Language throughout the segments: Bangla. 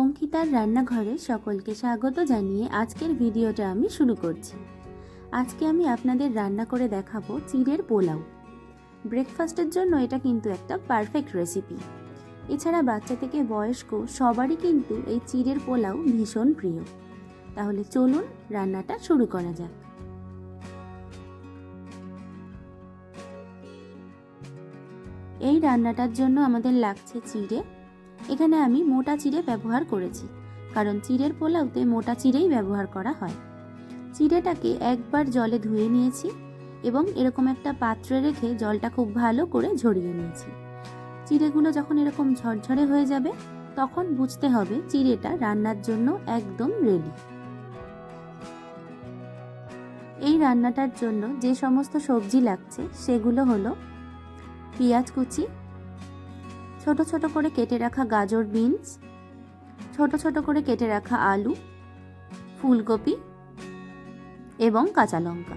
অঙ্কিতার রান্নাঘরে সকলকে স্বাগত জানিয়ে আজকের ভিডিওটা আমি শুরু করছি। আজকে আমি আপনাদের রান্না করে দেখাবো চিড়ের পোলাও। ব্রেকফাস্টের জন্য এটা কিন্তু একটা পারফেক্ট রেসিপি। এছাড়া বাচ্চা থেকে বয়স্ক সবারই কিন্তু এই চিড়ের পোলাও ভীষণ প্রিয়। তাহলে চলুন রান্নাটা শুরু করা যাক। এই রান্নাটার জন্য আমাদের লাগছে চিড়ে এখানে আমি মোটা চিড়ে ব্যবহার করেছি, কারণ চিড়ের পোলাওতে মোটা চিড়েই ব্যবহার করা হয়। চিড়েটাকে একবার জলে ধুয়ে নিয়েছি এবং এরকম একটা পাত্রে রেখে জলটা খুব ভালো করে ঝরিয়ে নিয়েছি। চিড়েগুলো যখন এরকম ঝরঝরে হয়ে যাবে, তখন বুঝতে হবে চিড়েটা রান্নার জন্য একদম রেডি এই রান্নাটার জন্য যে সমস্ত সবজি লাগছে, সেগুলো হলো পেঁয়াজ কুচি ছোট ছোট করে কেটে রাখা গাজর বিনস, ছোট ছোট করে কেটে রাখা আলু, ফুলকপি এবং কাঁচা লঙ্কা।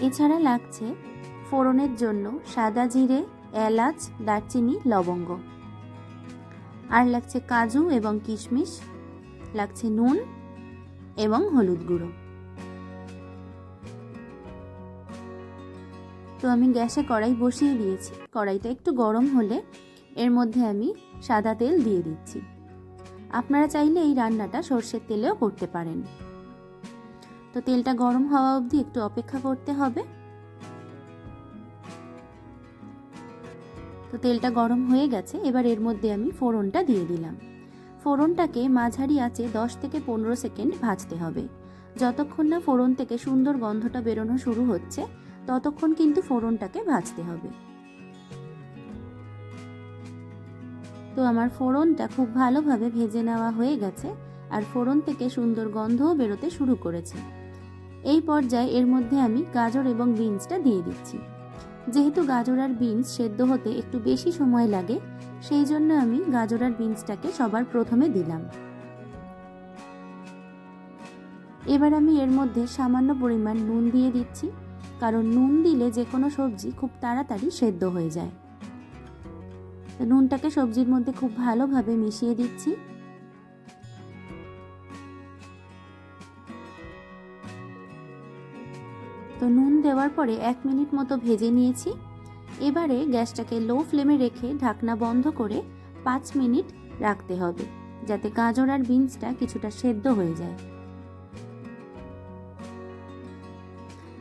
এছাড়া লাগছে ফোড়নের জন্য সাদা জিরে, এলাচ, দারচিনি, লবঙ্গ। আর লাগছে কাজু এবং কিশমিশ, লাগছে নুন এবং হলুদ গুঁড়ো। তো আমি গ্যাসে কড়াই বসিয়ে দিয়েছি। কড়াইটা একটু গরম হলে এর মধ্যে আমি সাদা তেল দিয়ে দিচ্ছি। আপনারা চাইলে এই রান্নাটা সর্ষের তেলেও করতে পারেন। তো তেলটা গরম হওয়া অবধি একটু অপেক্ষা করতে হবে। তো তেলটা গরম হয়ে গেছে, এবার এর মধ্যে আমি ফোড়নটা দিয়ে দিলাম। ফোড়নটাকে মাঝারি আঁচে দশ থেকে পনেরো সেকেন্ড ভাজতে হবে। যতক্ষণ না ফোড়ন থেকে সুন্দর গন্ধটা বেরোনো শুরু হচ্ছে ততক্ষণ কিন্তু ফোড়নটাকে ভাজতে হবে। তো আমার ফোড়নটা খুব ভালোভাবে ভেজে নেওয়া হয়ে গেছে আর ফোড়ন থেকে সুন্দর গন্ধও বেরোতে শুরু করেছে। এই পর্যায়ে এর মধ্যে আমি গাজর এবং বিনসটা দিয়ে দিচ্ছি। যেহেতু গাজর আর বিনস সেদ্ধ হতে একটু বেশি সময় লাগে, সেই জন্য আমি গাজর আর বিনসটাকে সবার প্রথমে দিলাম। এবার আমি এর মধ্যে সামান্য পরিমাণ নুন দিয়ে দিচ্ছি। কারণ নুন দিলে যে কোনো সবজি খুব তাড়াতাড়ি সেদ্ধ হয়ে যায়। তো নুনটাকে সবজির মধ্যে খুব ভালোভাবে মিশিয়ে দিচ্ছি। তো নুন দেওয়ার পরে এক মিনিট মতো ভেজে নিয়েছি। এবারে গ্যাসটাকে লো ফ্লেমে রেখে ঢাকনা বন্ধ করে পাঁচ মিনিট রাখতে হবে, যাতে গাজর আর বিনসটা কিছুটা সেদ্ধ হয়ে যায়।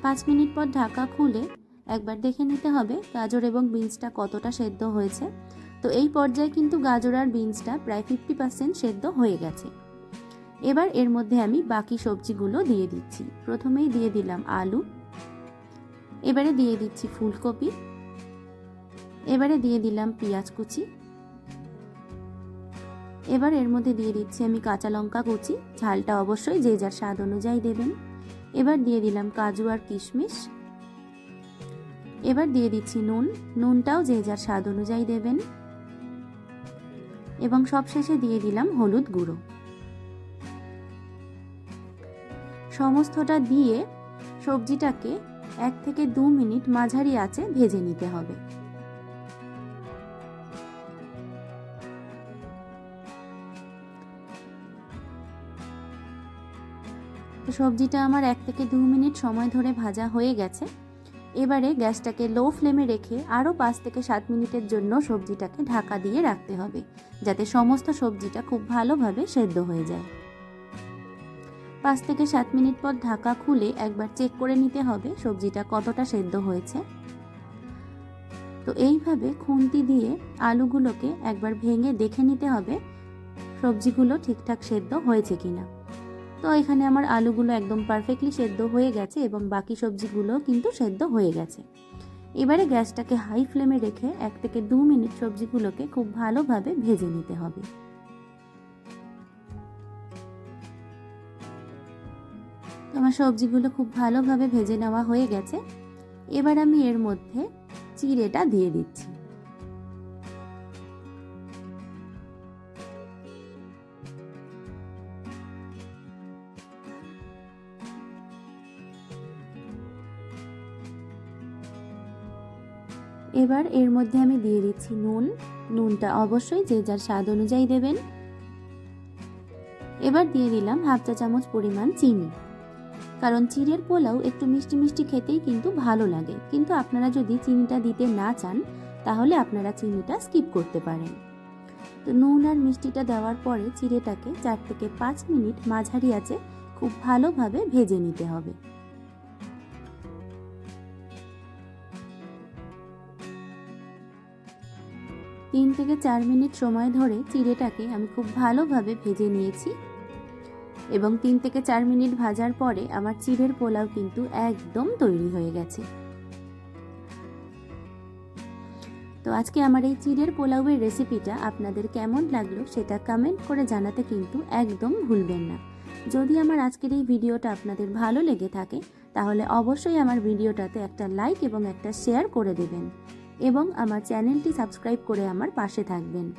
পাঁচ মিনিট পর ঢাকা খুলে একবার দেখে নিতে হবে গাজর এবং বিনসটা কতটা সেদ্ধ হয়েছে। তো এই পর্যায়ে কিন্তু গাজর আর বিনসটা প্রায় ফিফটি পার্সেন্ট সেদ্ধ হয়ে গেছে। এবার এর মধ্যে আমি বাকি সবজিগুলো দিয়ে দিচ্ছি। প্রথমেই দিয়ে দিলাম আলু। এবারে দিয়ে দিচ্ছি ফুলকপি। এবারে দিয়ে দিলাম পেঁয়াজ কুচি। এবার এর মধ্যে দিয়ে দিচ্ছি আমি কাঁচা লঙ্কা কুচি। ঝালটা অবশ্যই যে যার স্বাদ অনুযায়ী দেবেন। এবার দিয়ে দিলাম কাজু আর কিশমিশ। এবার দিয়ে দিচ্ছি নুন। নুনটাও যে যার স্বাদ অনুযায়ী দেবেন। এবং সবশেষে দিয়ে দিলাম হলুদ গুঁড়ো। সমস্তটা দিয়ে সবজিটাকে এক থেকে দু মিনিট মাঝারি আঁচে ভেজে নিতে হবে। তো সবজিটা আমার এক থেকে দু মিনিট সময় ধরে ভাজা হয়ে গেছে। এবারে গ্যাসটাকে লো ফ্লেমে রেখে আরও পাঁচ থেকে সাত মিনিটের জন্য সবজিটাকে ঢাকা দিয়ে রাখতে হবে, যাতে সমস্ত সবজিটা খুব ভালোভাবে সেদ্ধ হয়ে যায়। পাঁচ থেকে সাত মিনিট পর ঢাকা খুলে একবার চেক করে নিতে হবে সবজিটা কতটা সেদ্ধ হয়েছে। তো এইভাবে খুন্তি দিয়ে আলুগুলোকে একবার ভেঙে দেখে নিতে হবে সবজিগুলো ঠিকঠাক সেদ্ধ হয়েছে কিনা। তো এখানে আমার আলুগুলো একদম পারফেক্টলি সেদ্ধ হয়ে গেছে এবং বাকি সবজিগুলো কিন্তু সেদ্ধ হয়ে গেছে। এবারে গ্যাসটাকে হাই ফ্লেমে রেখে এক থেকে দু মিনিট সবজিগুলোকে খুব ভালোভাবে ভেজে নিতে হবে। আমার সবজিগুলো খুব ভালোভাবে ভেজে নেওয়া হয়ে গেছে। এবার আমি এর মধ্যে চিড়েটা দিয়ে দিচ্ছি। এবার এর মধ্যে আমি দিয়ে দিচ্ছি নুন। নুনটা অবশ্যই যে যার স্বাদ অনুযায়ী দেবেন। এবার দিয়ে দিলাম হাফ চা চামচ পরিমাণ চিনি। কারণ চিড়ের পোলাও একটু মিষ্টি মিষ্টি খেতেই কিন্তু ভালো লাগে। কিন্তু আপনারা যদি চিনিটা দিতে না চান, তাহলে আপনারা চিনিটা স্কিপ করতে পারেন। তো নুন আর মিষ্টিটা দেওয়ার পরে চিড়েটাকে চার থেকে পাঁচ মিনিট মাঝারি আছে খুব ভালোভাবে ভেজে নিতে হবে। তিন থেকে চার মিনিট সময় ধরে চিড়েটাকে আমি খুব ভালোভাবে ভেজে নিয়েছি এবং তিন থেকে চার মিনিট ভাজার পরে আমার চিড়ের পোলাও কিন্তু একদম তৈরি হয়ে গেছে। তো আজকে আমার এই চিড়ের পোলাওয়ের রেসিপিটা আপনাদের কেমন লাগল সেটা কমেন্ট করে জানাতে কিন্তু একদম ভুলবেন না। যদি আমার আজকের এই ভিডিওটা আপনাদের ভালো লেগে থাকে, তাহলে অবশ্যই আমার ভিডিওটাতে একটা লাইক এবং একটা শেয়ার করে দেবেন। এবং আমার চ্যানেলটি সাবস্ক্রাইব করে আমার পাশে থাকবেন।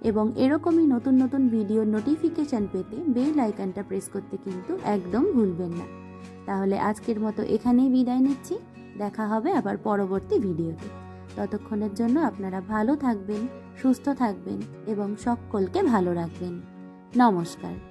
এবং এরকমই নতুন নতুন ভিডিওর নোটিফিকেশান পেতে বেল আইকনটা প্রেস করতে কিন্তু একদম ভুলবেন না। তাহলে আজকের মতো এখানেই বিদায় নিচ্ছি। দেখা হবে আবার পরবর্তী ভিডিওতে। ততক্ষণের জন্য আপনারা ভালো থাকবেন, সুস্থ থাকবেন এবং সকলকে ভালো রাখবেন। নমস্কার।